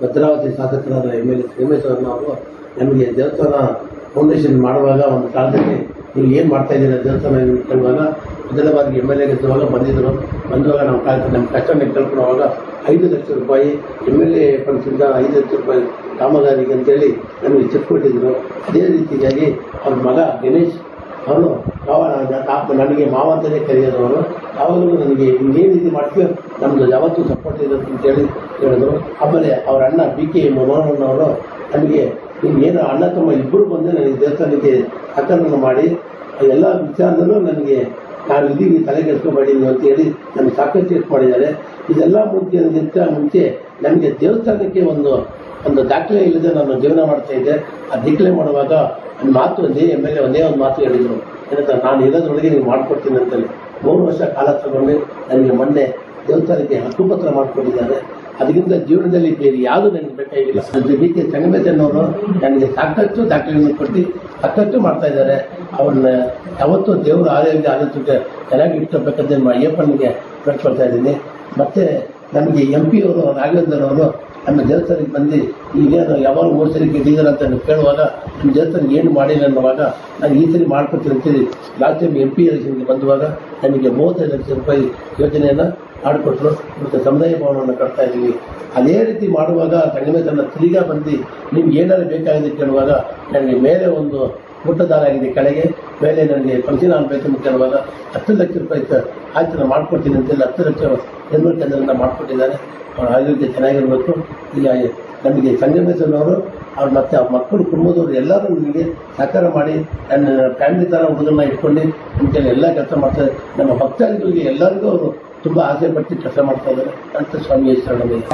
ಭದ್ರಾವತಿ ಶಾಸಕರಾದ M L ಶ್ರೀಮೇಶ್ವರನ್ ಅವರು ನಮಗೆ ದೇವಸ್ಥಾನ ಫೌಂಡೇಶನ್ ಮಾಡುವಾಗ ಒಂದು ಕಾಲದಲ್ಲಿ ನೀವು ಏನು ಮಾಡ್ತಾ ಇದ್ದೀರಾ ದೇವಸ್ಥಾನ ಕೇಳುವಾಗ, ಮೊದಲ ಬಾರಿಗೆ ಎಂ ಎಲ್ ಎ ಗೆದ್ದುವಾಗ ಬಂದಿದ್ದರು ಬಂದಾಗ ನಾವು ಕಾಲ ನಮ್ಮ ಕಷ್ಟನ ಕೇಳ್ಕೊಳ್ಳುವಾಗ ಐದು ಲಕ್ಷ ರೂಪಾಯಿ ಎಂ ಎಲ್ ಎ ಫಂಡ್ಸಿಂದ ಐದು ಲಕ್ಷ ರೂಪಾಯಿ ಕಾಮಗಾರಿಗೆ ಅಂತೇಳಿ ನಮಗೆ ಚೆಕ್ ಕೊಟ್ಟಿದ್ದರು ಅದೇ ರೀತಿಯಾಗಿ ಅವ್ರ ಮಗ ಗಣೇಶ್ ಅವನ ನನಗೆ ಮಾವ ಅಂತಲೇ ಕರೆಯೋದು ಅವರು ನನಗೆ ಇನ್ನೇನು ರೀತಿ ಮಾಡ್ತೀವಿ ನಮ್ಮದು ಯಾವತ್ತೂ ಸಪೋರ್ಟ್ ಇರುತ್ತೆ ಅಂತೇಳಿ ಹೇಳಿದ್ರು. ಆಮೇಲೆ ಅವ್ರ ಅಣ್ಣ ಬಿ ಕೆ ಮನೋಹರನ್ ಅವರು ನನಗೆ ಏನು ಅಣ್ಣ ತಮ್ಮ ಇಬ್ಬರು ಬಂದು ನನಗೆ ದೇವಸ್ಥಾನಕ್ಕೆ ಅಕ್ಕನನ್ನು ಮಾಡಿ, ಎಲ್ಲ ವಿಚಾರದಲ್ಲೂ ನನಗೆ ನಾನು ಇದೀವಿ ತಲೆ ನೀವು ಅಂತೇಳಿ ನನಗೆ ಸಾಕಷ್ಟು ಹೆಲ್ಪ್ ಮಾಡಿದ್ದಾರೆ. ಇದೆಲ್ಲ ಮುಂಚೆ ನನಗಿಂತ ಮುಂಚೆ ನನಗೆ ದೇವಸ್ಥಾನಕ್ಕೆ ಒಂದು ಒಂದು ದಾಖಲೆ ಇಲ್ಲದೆ ನಾನು ಜೀವನ ಮಾಡ್ತಾ ಇದ್ದೆ. ಆ ದಾಖಲೆ ಮಾಡುವಾಗ ಒಂದು ಮಾತು, ಒಂದೇ ಎಂ ಎಲ್ ಎ ಒಂದೇ ಒಂದು ಮಾತು ಹೇಳಿದರು. ಏನಂತ, ನಾನು ಇರೋದ್ರೊಳಗೆ ನೀವು ಮಾಡಿಕೊಡ್ತೀನಿ ಅಂತೇಳಿ. ಮೂರು ವರ್ಷ ಕಾಲ ತಗೊಂಡು ನನಗೆ ಮೊನ್ನೆ ದೇವಸ್ಥಾನಕ್ಕೆ ಹಕ್ಕುಪತ್ರ ಮಾಡಿಕೊಂಡಿದ್ದಾರೆ. ಅದರಿಂದ ಜೀವನದಲ್ಲಿ ಬೇರೆ ಯಾವುದು ನನಗೆ ಬೇಕಾಗಿಲ್ಲ ಅದು ಬಿ ಕೆ ಸಂಗಮೇಶನವರು ನನಗೆ ಸಾಕಷ್ಟು ದಾಖಲೆಗಳನ್ನು ಕೊಟ್ಟು ಸಾಕಷ್ಟು ಮಾಡ್ತಾ ಇದ್ದಾರೆ. ಅವ್ರನ್ನ ಯಾವತ್ತೂ ದೇವರ ಆರೋಗ್ಯ ಆಲೋಚನೆ ಚೆನ್ನಾಗಿ ಇಟ್ಕೋಬೇಕಂತ ನಮ್ಮ ಅಯ್ಯಪ್ಪನಿಗೆ ಬೇಡ್ಕೊಳ್ತಾ ಇದ್ದೀನಿ. ಮತ್ತು ನಮಗೆ ಎಂ ಪಿ ಅವರು, ರಾಘವೇಂದ್ರ ಅವರು ನಮ್ಮ ದೇವಸ್ಥಾನಕ್ಕೆ ಬಂದು ಈಗೇನು ಯಾವಾಗ ಮೂರು ಸರಿ ಗೆದ್ದಿದ್ದಾರೆ ಅಂತ ಕೇಳುವಾಗ ನಮ್ಮ ದೇವಸ್ಥಾನ ಏನು ಮಾಡಿಲ್ಲ ಅನ್ನುವಾಗ ನಾನು ಈ ಸರಿ ಮಾಡ್ಕೊಡ್ತೀನಿ ಅಂತೇಳಿ ಲಾಸ್ಟ್ ಟೈಮ್ ಎಂ ಪಿ ಎಲೆಕ್ಷನ್ಗೆ ಬಂದುವಾಗ ನನಗೆ ಮೂವತ್ತೈದು ಲಕ್ಷ ರೂಪಾಯಿ ಯೋಜನೆಯನ್ನು ಮಾಡಿಕೊಟ್ರು ಮತ್ತು ಸಮುದಾಯ ಭವನವನ್ನು ಕಟ್ತಾ ಇದ್ದೀವಿ. ಅದೇ ರೀತಿ ಮಾಡುವಾಗ ತನ್ನ ತನ್ನ ತಿರುಗ ಬಂದು ನಿಮ್ಗೆ ಏನಾದ್ರು ಬೇಕಾಗಿದೆ ಕೇಳುವಾಗ ನನಗೆ ಮೇಲೆ ಒಂದು ಮುಟ್ಟದಾರ ಆಗಿದೆ ಕೆಳಗೆ, ಮೇಲೆ ನನಗೆ ಫಂಕ್ಷನ್ ಆಗಬೇಕು ಬೇಕು ಅಂತ ಕೇಳುವಾಗ ಹತ್ತು ಲಕ್ಷ ರೂಪಾಯಿ ಆಯ್ತು ನಾನು ಮಾಡ್ಕೊಡ್ತೀನಿ ಅಂತೇಳಿ ಹತ್ತು ಲಕ್ಷ ನಿರ್ಮಲ ಕೇಂದ್ರದಿಂದ ಮಾಡಿಕೊಟ್ಟಿದ್ದಾರೆ. ಅವ್ರ ಆರೋಗ್ಯ ಚೆನ್ನಾಗಿರಬೇಕು. ಈಗ ನಮಗೆ ಸಂಗಮೇಶ್ವರನವರು ಅವ್ರು ಮತ್ತೆ ಅವ್ರ ಮಕ್ಕಳು ಕುಟುಂಬದವರು ಎಲ್ಲರೂ ನಿಮಗೆ ಸಹಕಾರ ಮಾಡಿ ನನ್ನ ಫ್ಯಾಮಿಲಿ ಥರ ಹುಡುಗರನ್ನ ಇಟ್ಕೊಂಡು ಅಂತೇಳಿ ಎಲ್ಲ ಕೆಲಸ ಮಾಡ್ತಾರೆ. ನಮ್ಮ ಭಕ್ತಾದಿಗಳಿಗೆ ಎಲ್ಲರಿಗೂ ಅವರು ತುಂಬ ಆಸೆ ಪಟ್ಟು ಕೆಲಸ ಮಾಡ್ತಾ ಇದ್ದಾರೆ. ಅಂತ ಸ್ವಾಮಿ ಶರಣಮಯ್ಯ